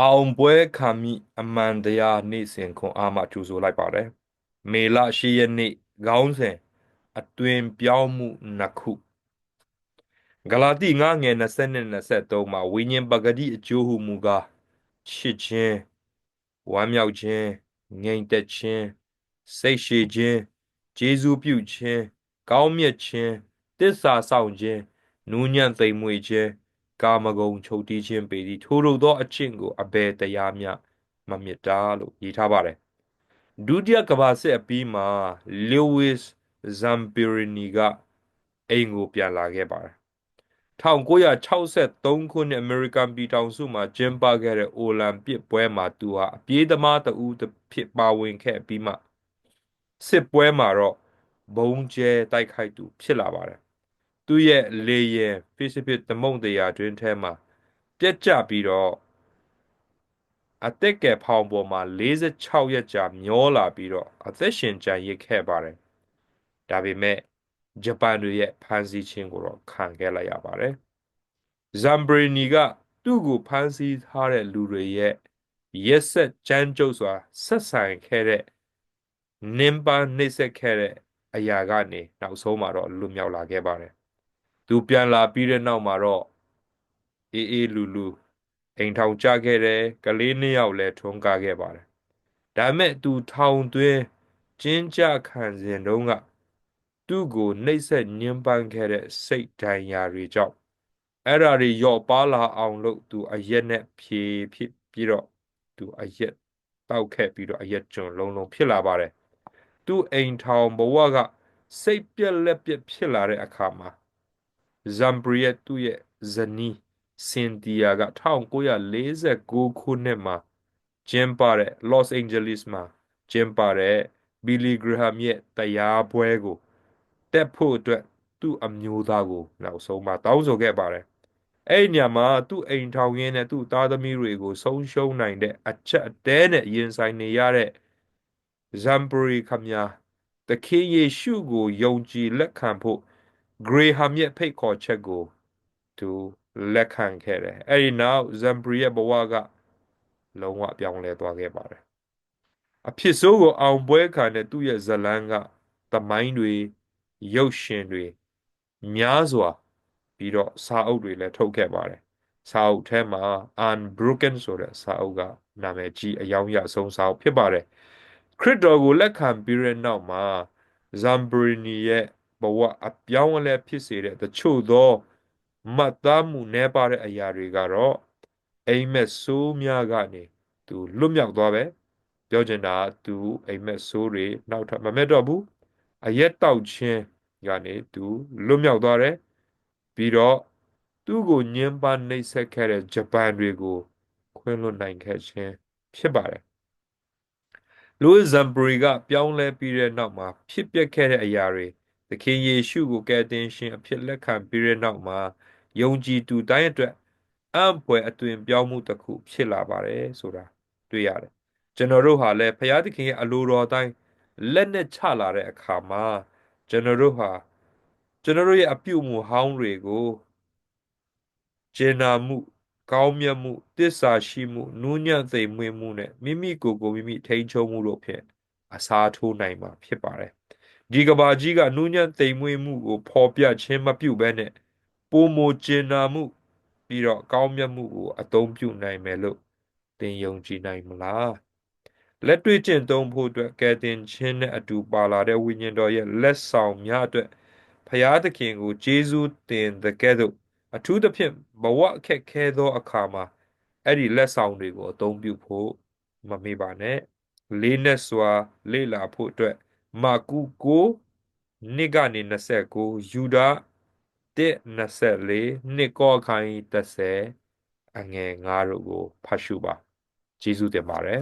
အောင်ပွဲခံမိအမှန်တရားနေ့စဉ်ခွန်အားမှကြိုဆိုလိုက်ပါတယ်မေလ၈ရက်နေ့ခေါင်းစဉ်အတွင်ပြောင်းမှုနှစ်ခုဂလာတိ9ငယ်20နဲ့23မှာဝိညာဉ်ပဂတိအကျိုးဟုမူကားချစ်ခြင်းဝမ်းမြောက်ခြင်းငြိမ်သက်ခြင်းစိတ်ရှည်ခြင်းကျေးဇူးပြုခြင်းကောင်းမြတ်ခြင်းတစ္ဆာဆောင်ခြင်းနူးညံ့သိမ်မွေ့ခြင်း ကာမဂုဏ်ချုပ်တီးခြင်းပေသည်ထိုတို့သောအချင်းကိုအဘယ်တရားများမမြစ်တာလို့ရေးထားပါတယ်ဒုတိယကမ္ဘာစစ်အပြီးမှာ Lewis Zamperini ကအိမ်ကိုပြန်လာခဲ့ပါတယ်1963ခုနှစ်အမေရိကန်ပြည်ထောင်စုမှာကျင်းပခဲ့တဲ့အိုလံပစ်ပွဲမှာသူဟာအပြေးသမားတဦးဖြစ်ပါဝင်ခဲ့ပြီးမှစစ်ပွဲမှာတော့ဘုံကျဲတိုက်ခိုက်သူဖြစ်လာပါတယ် သူရဲ့လေရင်ဖိစိဖိသမုံတရားတွင်ထဲမှာပြက်ကျပြီးတော့အသက်ကယ်ဖောင်ပေါ်မှာ46ရက်ကြာမျောလာပြီးတော့အသက်ရှင်ကြံရစ်ခဲ့ပါတယ်ဒါပေမဲ့ဂျပန်တွေရဲ့ဖမ်းဆီးခြင်းကိုတော့ခံခဲ့လိုက်ရပါတယ်ဇမ်ဘရီနီကသူ့ကိုဖမ်းဆီးထားတဲ့လူတွေရဲ့ရက်ဆက်ကြမ်းကြုတ်စွာဆက်ဆံခဲ့တဲ့နင်းပန်းနှိမ့်ဆက်ခဲ့တဲ့အရာကနေနောက်ဆုံးမှာတော့လွတ်မြောက်လာခဲ့ပါတယ် သူပြန်လာပြီးတဲ့နောက်မှာတော့အေးအေးလူလူအိမ်ထောင်ကြခဲ့တယ်ကလေးနှစ်ယောက်လည်းထွန်းကားခဲ့ပါတယ်ဒါပေမဲ့သူထောင်သွင်းကျင်းကြခံစဉ်တုန်းကသူ့ကိုနှိပ်စက်ညှဉ်းပန်းခဲ့တဲ့စိတ်ဒဏ်ရာတွေကြောင့်အဲ့ဓာတွေရော့ပါလာအောင်လို့သူအရက်နဲ့ဖြေဖြစ်ပြီးတော့သူအရက်တောက်ခဲ့ပြီးတော့အရက်ကျွန်းလုံးလုံးဖြစ်လာပါတယ်သူ့အိမ်ထောင်ဘဝကစိတ်ပြက်လက်ပြက်ဖြစ်လာတဲ့အခါမှာ ဇမ်ဘရီရဲ့သူ့ရဲ့ဇနီးစင်တီယာက1949ခုနှစ်မှာကျင်းပတဲ့ Los Angeles မှာကျင်းပတဲ့ Billy Graham ရဲ့တရားပွဲကိုတက်ဖို့အတွက်သူ့အမျိုးသားကိုနောက်ဆုံးမှာတောင်းဆိုခဲ့ပါတယ်အဲ့ညမှာသူ့အိမ်ထောင်ရင်းနဲ့သူ့သားသမီးတွေကိုဆုံးရှုံးနိုင်တဲ့အချက်အတဲနဲ့ရင်ဆိုင်နေရတဲ့ဇမ်ပရီခမညာသခင်ယေရှုကိုယုံကြည်လက်ခံဖို့ ဂရေဟမ်ရဲ့ဖိတ်ခေါ်ချက်ကိုသူလက်ခံခဲ့တယ်အဲ့ဒီနောက်ဇမ်ပရီရဲ့ဘဝကလုံးဝပြောင်းလဲသွားခဲ့ပါတယ်အဖြစ်ဆိုးကိုအောင်ပွဲခံတဲ့သူ့ရဲ့ဇလန်းကတမိုင်းတွေရုပ်ရှင်တွေများစွာပြီးတော့စာအုပ်တွေလည်းထုတ်ခဲ့ပါတယ်စာအုပ်ထဲမှာ Unbroken ဆိုတဲ့စာအုပ်ကနာမည်ကြီးအယောင်ရဆုံးစာအုပ်ဖြစ်ပါတယ်ခရစ်တော်ကိုလက်ခံပြီးတဲ့နောက်မှာဇမ်ဘရီနီရဲ့ ဘဝအပြောင်းအလဲဖြစ်စေတဲ့တချို့သောမှတ်သားမှုနှဲပါတဲ့အရာတွေကတော့အိမ်မက်ဆိုးများကနေသူလွတ်မြောက်သွားပဲပြောချင်တာသူအိမ်မက်ဆိုးတွေနောက်ထပ်မမဲ့တော့ဘူးအရက်တောက်ခြင်းကနေသူလွတ်မြောက်သွားတယ်ပြီးတော့သူ့ကိုညှဉ်းပန်းနှိပ်စက်ခဲ့တဲ့ဂျပန်တွေကို ခွင့်လွှတ်နိုင်ခဲ့ခြင်းဖြစ်ပါတယ်လူဇမ်ဘရီကပြောင်းလဲပြီးတဲ့နောက်မှာဖြစ်ပျက်ခဲ့တဲ့အရာတွေ သခင်ယေရှုကိုကယ်တင်ရှင်အဖြစ်လက်ခံပြီးတဲ့နောက်မှာယုံကြည်သူတိုင်းအတွက်အံ့ဖွယ်အသွင်ပြောင်းမှုတစ်ခုဖြစ်လာပါတယ်ဆိုတာတွေ့ရတယ်ကျွန်တော်တို့ဟာလည်းဖျားသခင်ရဲ့အလိုတော်တိုင်းလက်နဲ့ချလာတဲ့အခါမှာကျွန်တော်တို့ဟာကျွန်တော်တို့ရဲ့အပြုအမူဟောင်းတွေကိုကျင်နာမှု ကောင်းမြတ်မှုတစ္ဆာရှိမှုနူးညံ့သိမ်မွေ့မှုနဲ့မိမိကိုယ်ကိုမိမိထိန်းချုပ်မှုတို့ဖြင့်အစားထိုးနိုင်မှာဖြစ်ပါတယ် ဒီကဘာကြီးကနူးညံ့သိမ်မွေ့မှုကိုဖော်ပြခြင်းမပြုဘဲနဲ့ပုံမကျင်နာမှုပြီးတော့ကောင်းမြတ်မှုကိုအသုံးပြုနိုင်မယ်လို့သင်ယုံကြည်နိုင်မလားလက်တွေ့ကျင့်သုံးဖို့အတွက်ကယ်တင်ခြင်းနဲ့အတူပါလာတဲ့ဝိညာဉ်တော်ရဲ့လက်ဆောင်များအတွက်ဖရာသခင်ကိုကျေးဇူးတင်တဲ့ကဲ့သို့အထူးသဖြင့်ဘဝအခက်ခဲသောအခါမှာအဲ့ဒီလက်ဆောင်တွေကိုအသုံးပြုဖို့မမေ့ပါနဲ့လေးနဲ့စွာ လေ့လာဖို့အတွက် မာကုကိုနိကနေ29ယူဒ124နှစ်ကောခိုင်း30အငယ်9တို့ကိုဖတ်ရှုပါကျေးဇူးတင်ပါတယ်